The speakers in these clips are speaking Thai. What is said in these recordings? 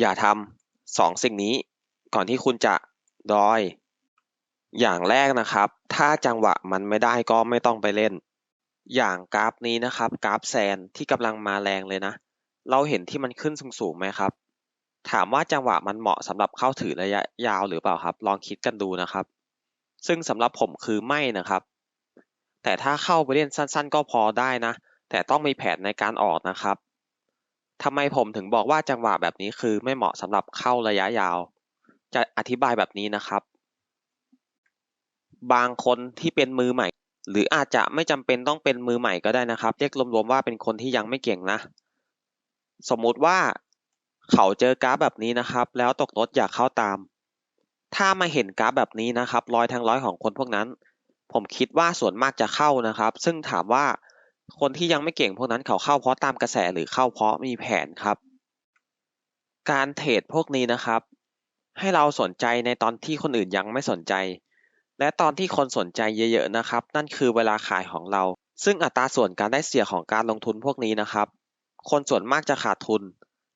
อย่าทำสองสิ่งนี้ ก่อนที่คุณจะดอย อย่างแรกนะครับ ถ้าจังหวะมันไม่ได้ก็ไม่ต้องไปเล่น อย่างกราฟนี้นะครับ กราฟแซนที่กำลังมาแรงเลยนะ เราเห็นที่มันขึ้นสูงๆไหมครับ ถามว่าจังหวะมันเหมาะสำหรับเข้าถือระยะยาวหรือเปล่าครับ ลองคิดกันดูนะครับ ซึ่งสำหรับผมคือไม่นะครับ แต่ถ้าเข้าไปเล่นสั้น ๆ ก็พอได้นะ แต่ต้องมีแผนในการออกนะครับ ทำไมผมถึงบอกว่าจังหวะแบบนี้คือไม่เหมาะสำหรับเข้าระยะยาว จะอธิบายแบบนี้นะครับ บางคนที่เป็นมือใหม่ หรืออาจจะไม่จำเป็นต้องเป็นมือใหม่ก็ได้นะครับ เรียกรวมๆว่าเป็นคนที่ยังไม่เก่งนะ สมมุติว่าเขาเจอกราฟแบบนี้นะครับ แล้วตกรถอยากเข้าตาม ถ้ามาเห็นกราฟแบบนี้นะครับร้อยทั้งร้อยของคนพวกนั้น ผมคิดว่าส่วนมากจะเข้านะครับ ซึ่งถามว่า คนที่ยังไม่เก่งพวกนั้นเขาเข้าเพราะตามกระแสหรือเข้าเพราะมีแผนครับ การเทรดพวกนี้นะครับ ให้เราสนใจในตอนที่คนอื่นยังไม่สนใจ และตอนที่คนสนใจเยอะๆนะครับ นั่นคือเวลาขายของเรา ซึ่งอัตราส่วนการได้เสียของการลงทุนพวกนี้นะครับ คนส่วนมากจะขาดทุน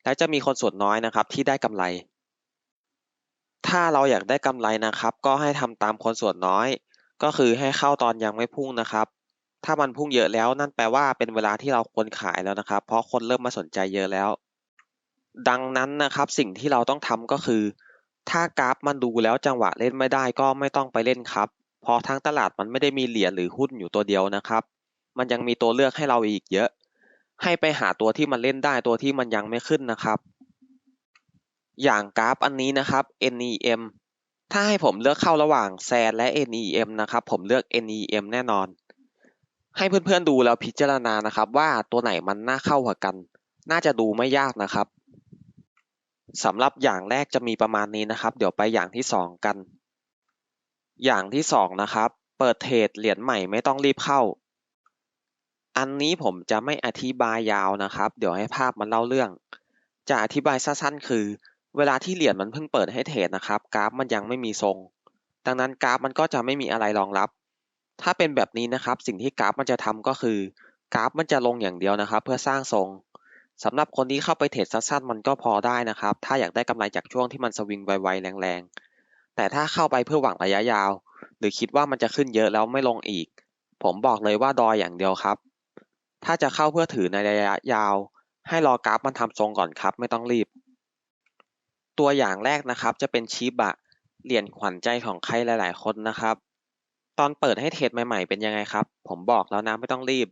และจะมีคนส่วนน้อยนะครับที่ได้กำไร ถ้าเราอยากได้กำไรนะครับ ก็ให้ทำตามคนส่วนน้อย ก็คือให้เข้าตอนยังไม่พุ่งนะครับ ถ้ามันพุ่งเยอะแล้วนั่นแปลว่าเป็นเวลาที่เราควรขายแล้วนะครับ เพราะคนเริ่มมาสนใจเยอะแล้ว ดังนั้นนะครับสิ่งที่เราต้องทำก็คือ ถ้ากราฟมันดูแล้วจังหวะเล่นไม่ได้ก็ไม่ต้องไปเล่นครับ เพราะทั้งตลาดมันไม่ได้มีเหรียญหรือหุ้นอยู่ตัวเดียวนะครับ มันยังมีตัวเลือกให้เราอีกเยอะ ให้ไปหาตัวที่มันเล่นได้ตัวที่มันยังไม่ขึ้นนะครับ อย่างกราฟอันนี้นะครับ NEM ถ้าให้ผมเลือกเข้าระหว่างแซนและ NEM นะครับผมเลือก NEM แน่นอน ให้เพื่อนๆดูแล้วพิจารณานะครับ ว่าตัวไหนมันน่าเข้ากว่ากัน น่าจะดูไม่ยากนะครับสำหรับอย่างแรกจะมีประมาณนี้นะครับ เดี๋ยวไปอย่างที่สองกัน อย่างที่สองนะครับ เปิดเทรดเหรียญใหม่ไม่ต้องรีบเข้า อันนี้ผมจะไม่อธิบายยาวนะครับ เดี๋ยวให้ภาพมันเล่าเรื่อง จะอธิบายสั้นๆ คือ เวลาที่เหรียญมันเพิ่งเปิดให้เทรดนะครับ กราฟมันยังไม่มีทรง ดังนั้นกราฟมันก็จะไม่มีอะไรรองรับ ถ้าเป็นแบบนี้นะครับ สิ่งที่กราฟมันจะทำก็คือกราฟมันจะลงอย่างเดียวนะครับ เพื่อสร้างทรงสำหรับคนที่เข้าไปเทรดสั้นๆมันก็พอได้นะครับ ถ้าอยากได้กำไรจากช่วงที่มันสวิงไวๆแรงๆ แต่ถ้าเข้าไปเพื่อหวังระยะยาว หรือคิดว่ามันจะขึ้นเยอะแล้วไม่ลงอีก ผมบอกเลยว่าดอยอย่างเดียวครับ ถ้าจะเข้าเพื่อถือในระยะยาว ให้รอกราฟมันทำทรงก่อนครับ ไม่ต้องรีบ ตัวอย่างแรกนะครับจะเป็นชิบะเหรียญขวัญใจของใครหลาย ๆ คนนะครับ ตอนเปิดให้เทรดใหม่ ๆ เป็นยังไงครับ ผมบอกแล้วนะไม่ต้องรีบ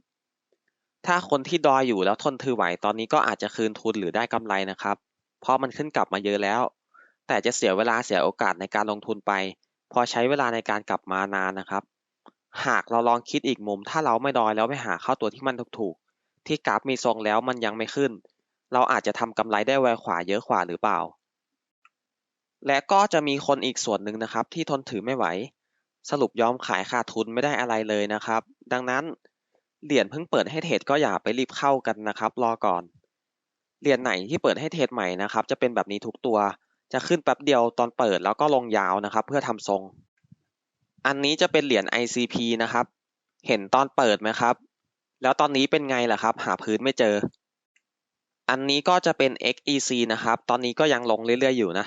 ถ้าคนที่ดอยอยู่แล้วทนถือไหวตอนนี้ก็อาจจะคืนทุนหรือได้กำไรนะครับ เพราะมันขึ้นกลับมาเยอะแล้ว แต่จะเสียเวลาเสียโอกาสในการลงทุนไป พอใช้เวลาในการกลับมานานนะครับ หากเราลองคิดอีกมุม ถ้าเราไม่ดอยแล้วไปหาเข้าตัวที่มันถูกๆ ที่กราฟมีทรงแล้วมันยังไม่ขึ้น เราอาจจะทำกำไรได้ไวขวาเยอะขวาหรือเปล่า และก็จะมีคนอีกส่วนหนึ่งนะครับ ที่ทนถือไม่ไหว สรุปยอมขายขาดทุนไม่ได้อะไรเลยนะครับ ดังนั้นเหรียญเพิ่งเปิดให้เทรดก็อย่าไปรีบเข้ากันนะครับ รอก่อน เหรียญไหนที่เปิดให้เทรดใหม่นะครับ จะเป็นแบบนี้ทุกตัว จะขึ้นแป๊บเดียวตอนเปิดแล้วก็ลงยาวนะครับ เพื่อทำทรง อันนี้จะเป็นเหรียญ ICP นะครับ เห็นตอนเปิดไหมครับ แล้วตอนนี้เป็นไงล่ะครับ หาพื้นไม่เจอ อันนี้ก็จะเป็น XEC นะครับ ตอนนี้ก็ยังลงเรื่อยๆอยู่นะ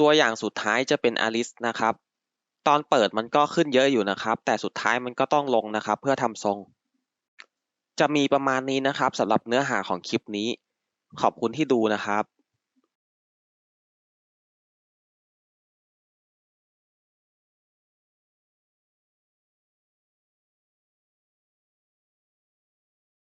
ตัวอย่างสุดท้ายจะเป็น Alice นะครับ ตอนเปิดมันก็ขึ้นเยอะอยู่นะครับ แต่สุดท้ายมันก็ต้องลงนะครับ เพื่อทำทรง จะมีประมาณนี้นะครับสำหรับเนื้อหาของคลิปนี้ ขอบคุณที่ดูนะครับ